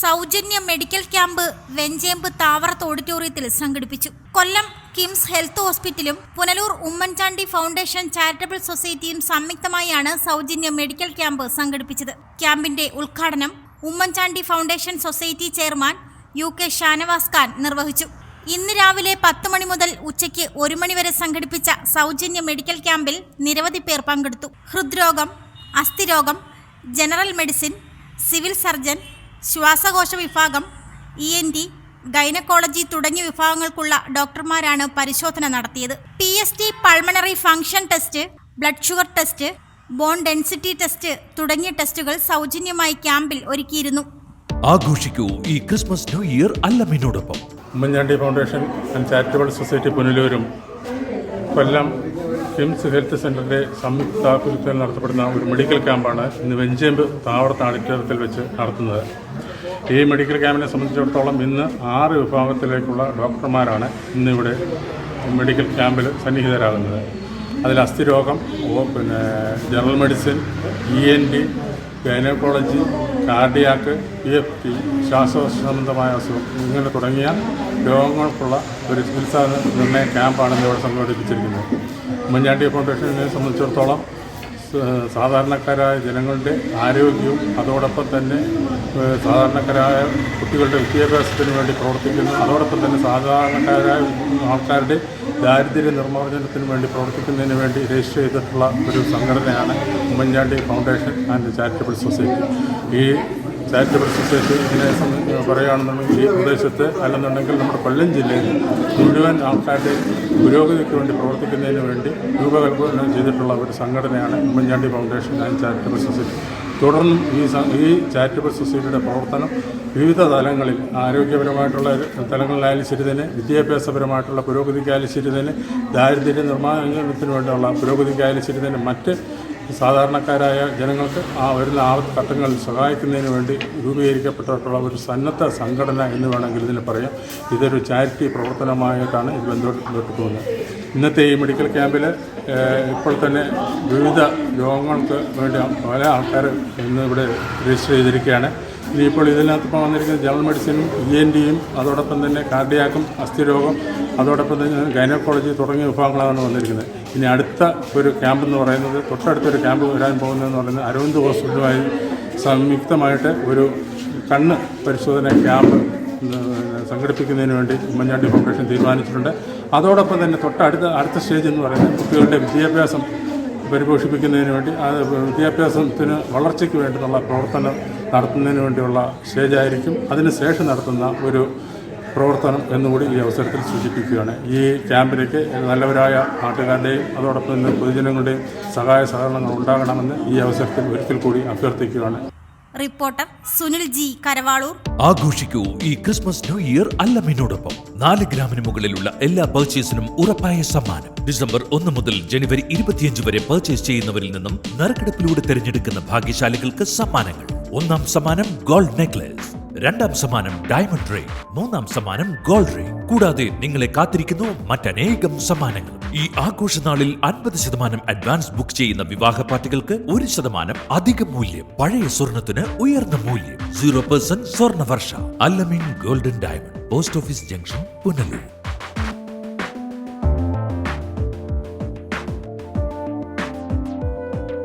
സൗജന്യ medical camp Venchemp താവറത്ത് ഓഡിറ്റോറിയത്തിൽ സംഘടിപ്പിച്ചു. കൊല്ലം കിംസ് ഹെൽത്ത് ഹോസ്പിറ്റലും പുനലൂർ ഉമ്മൻചാണ്ടി ഫൗണ്ടേഷൻ ചാരിറ്റബിൾ സൊസൈറ്റിയും സംയുക്തമായാണ് സൗജന്യ മെഡിക്കൽ ക്യാമ്പ് സംഘടിപ്പിച്ചത്. ക്യാമ്പിന്റെ ഉദ്ഘാടനം Oommen Chandy foundation society chairman U K Shanavas Khan നിർവഹിച്ചു. ഇന്ന് രാവിലെ പത്ത് മണി മുതൽ ഉച്ചയ്ക്ക് ഒരു മണി വരെ സംഘടിപ്പിച്ച സൗജന്യ മെഡിക്കൽ ക്യാമ്പിൽ നിരവധി പേർ പങ്കെടുത്തു. ഹൃദ്രോഗം അസ്ഥിരോഗം ജനറൽ മെഡിസിൻ സിവിൽ സർജൻ ശ്വാസകോശ വിഭാഗം ഇ എൻ ടി ഗൈനക്കോളജി തുടങ്ങിയ വിഭാഗങ്ങൾക്കുള്ള ഡോക്ടർമാരാണ് പരിശോധന നടത്തിയത്. P S T pulmonary function test blood sugar test bone density test തുടങ്ങിയ ടെസ്റ്റുകൾ സൗജന്യമായി ക്യാമ്പിൽ ഒരുക്കിയിരുന്നു. ആഘോഷിക്കൂ ഈ ക്രിസ്മസ് ന്യൂ ഇയർ അല്ലമ്മിനോടൊപ്പം Oommen Chandy foundation and charitable society പുനലൂരും കൊല്ലം കിംസ് ഹെൽത്ത് സെന്ററിന്റെ സംയുക്താഭിമുഖ്യത്തിൽ നടത്തപ്പെടുന്ന ഒരു മെഡിക്കൽ ക്യാമ്പാണ് ഇന്ന് വെഞ്ചേമ്പ് താവളത്ത് വെച്ച് നടത്തുന്നത്. ഈ മെഡിക്കൽ ക്യാമ്പിനെ സംബന്ധിച്ചിടത്തോളം ഇന്ന് ആറ് വിഭാഗത്തിലേക്കുള്ള ഡോക്ടർമാരാണ് ഇന്നിവിടെ മെഡിക്കൽ ക്യാമ്പിൽ സന്നിഹിതരാകുന്നത്. അതിൽ അസ്ഥിരോഗം പിന്നെ general medicine E N T gynaecology cardiac P F T ശ്വാസകോശ സംബന്ധമായ അസുഖം ഇങ്ങനെ തുടങ്ങിയ രോഗങ്ങൾക്കുള്ള ഒരു ചികിത്സാ നിർണയ ക്യാമ്പാണ് ഇവിടെ സംഘടിപ്പിച്ചിരിക്കുന്നത്. ഉമ്മൻചാണ്ടി ഫൗണ്ടേഷനെ സംബന്ധിച്ചിടത്തോളം സാധാരണക്കാരായ ജനങ്ങളുടെ ആരോഗ്യവും അതോടൊപ്പം തന്നെ സാധാരണക്കാരായ കുട്ടികളുടെ വിദ്യാഭ്യാസത്തിന് വേണ്ടി പ്രവർത്തിക്കുന്നു അതോടൊപ്പം തന്നെ സാധാരണക്കാരായ ആൾക്കാരുടെ ദാരിദ്ര്യ നിർമ്മാർജനത്തിന് വേണ്ടി പ്രവർത്തിക്കുന്നതിന് വേണ്ടി രജിസ്റ്റർ ചെയ്തിട്ടുള്ള ഒരു സംഘടനയാണ് Oommen Chandy foundation and charitable society. ഈ ചാരിറ്റബിൾ സൊസൈറ്റി സംബന്ധിച്ച് പറയുകയാണെന്നുണ്ടെങ്കിൽ ഈ പ്രദേശത്ത് അല്ലെന്നുണ്ടെങ്കിൽ നമ്മുടെ കൊല്ലം ജില്ലയിൽ മുഴുവൻ ആൾക്കാരുടെ പുരോഗതിക്ക് വേണ്ടി പ്രവർത്തിക്കുന്നതിന് വേണ്ടി രൂപകൽപ്പന ചെയ്തിട്ടുള്ള ഒരു സംഘടനയാണ് Oommen Chandy foundation and charitable society. തുടർന്നും ഈ ഈ ചാരിറ്റബിൾ സൊസൈറ്റിയുടെ പ്രവർത്തനം വിവിധ തലങ്ങളിൽ ആരോഗ്യപരമായിട്ടുള്ള തലങ്ങളിലായാലും ശരി തന്നെ വിദ്യാഭ്യാസപരമായിട്ടുള്ള പുരോഗതിക്കായാലും ശരി തന്നെ ദാരിദ്ര്യ നിർമ്മാർജനത്തിന് വേണ്ടിയുള്ള പുരോഗതിക്കായാലും ശരി തന്നെ മറ്റ് സാധാരണക്കാരായ ജനങ്ങൾക്ക് ആ വരുന്ന ആപത്ത് ഘട്ടങ്ങളിൽ സഹായിക്കുന്നതിന് വേണ്ടി രൂപീകരിക്കപ്പെട്ടിട്ടുള്ള ഒരു സന്നദ്ധ സംഘടന എന്ന് വേണമെങ്കിൽ ഇതിന് പറയാം. ഇതൊരു ചാരിറ്റി പ്രവർത്തനമായിട്ടാണ് ഇത് ബന്ധപ്പെട്ട് പോകുന്നത്. ഇന്നത്തെ ഈ മെഡിക്കൽ ക്യാമ്പിൽ ഇപ്പോൾ തന്നെ വിവിധ രോഗങ്ങൾക്ക് വേണ്ടി പല ആൾക്കാർ ഇന്ന് ഇവിടെ രജിസ്റ്റർ ചെയ്തിരിക്കുകയാണ്. ഇനിയിപ്പോൾ ഇതിനകത്ത് ഇപ്പോൾ വന്നിരിക്കുന്ന ജനറൽ മെഡിസിനും ഇ എൻ ഡിയും അതോടൊപ്പം തന്നെ കാർഡിയാക്കും അസ്ഥിരോഗം അതോടൊപ്പം തന്നെ ഗൈനക്കോളജി തുടങ്ങിയ വിഭാഗങ്ങളാണ് വന്നിരിക്കുന്നത്. ഇനി അടുത്ത ഒരു ക്യാമ്പ് എന്ന് പറയുന്നത് തൊട്ടടുത്തൊരു ക്യാമ്പ് വരാൻ പോകുന്നതെന്ന് പറയുന്നത് അരവിന്ദ് ഹോസ്പിറ്റലുമായി സംയുക്തമായിട്ട് ഒരു കണ്ണ് പരിശോധന ക്യാമ്പ് സംഘടിപ്പിക്കുന്നതിന് വേണ്ടി ഉമ്മൻചാണ്ടി ഫൗണ്ടേഷൻ തീരുമാനിച്ചിട്ടുണ്ട്. അതോടൊപ്പം തന്നെ തൊട്ടടുത്ത അടുത്ത സ്റ്റേജ് എന്ന് പറയുന്നത് കുട്ടികളുടെ വിദ്യാഭ്യാസം പരിപോഷിപ്പിക്കുന്നതിന് വേണ്ടി വിദ്യാഭ്യാസത്തിന് വളർച്ചയ്ക്ക് വേണ്ടിയുള്ള പ്രവർത്തനം നടത്തുന്നതിന് വേണ്ടിയുള്ള സ്റ്റേജായിരിക്കും. അതിന് ശേഷം നടത്തുന്ന ഒരു പ്രവർത്തനം എന്നുകൂടി ഈ അവസരത്തിൽ സൂചിപ്പിക്കുകയാണ്. ഈ ക്യാമ്പിലേക്ക് നല്ലവരായ നാട്ടുകാരുടെയും അതോടൊപ്പം തന്നെ പൊതുജനങ്ങളുടെയും സഹായ സഹകരണങ്ങൾ ഉണ്ടാകണമെന്ന് ഈ അവസരത്തിൽ ഒരിക്കൽ കൂടി അഭ്യർത്ഥിക്കുകയാണ്. Reporter Sunil G Karavalur. ആഘോഷിക്കൂ ഈ ക്രിസ്മസ് ന്യൂ ഇയർ അല്ലമ്മിനോടൊപ്പം നാല് ഗ്രാമിന് മുകളിലുള്ള എല്ലാ പർച്ചേസിനും ഉറപ്പായ സമ്മാനം. ഡിസംബർ ഒന്ന് മുതൽ ജനുവരി ഇരുപത്തിയഞ്ച് വരെ പർച്ചേസ് ചെയ്യുന്നവരിൽ നിന്നും നറുക്കെടുപ്പിലൂടെ തിരഞ്ഞെടുക്കുന്ന ഭാഗ്യശാലികൾക്ക് സമ്മാനങ്ങൾ. ഒന്നാം സമ്മാനം ഗോൾഡ് നെക്ലസ് രണ്ടാം സമ്മാനം ഡയമണ്ട് റിംഗ് മൂന്നാം സമ്മാനം ഗോൾഡ് റിംഗ്. കൂടാതെ നിങ്ങളെ കാത്തിരിക്കുന്നു മറ്റനേകം സമ്മാനങ്ങൾ. ഈ ആഘോഷനാളിൽ അൻപത് ശതമാനം അഡ്വാൻസ് ബുക്ക് ചെയ്യുന്ന വിവാഹ പാർട്ടികൾക്ക് ഒരു ശതമാനം അധിക മൂല്യം. പഴയ സ്വർണത്തിന് ഉയർന്ന മൂല്യം. സീറോ പെർസെന്റ് സ്വർണ വർഷ അല്ലമിൻ golden diamond. Post office junction Punalur.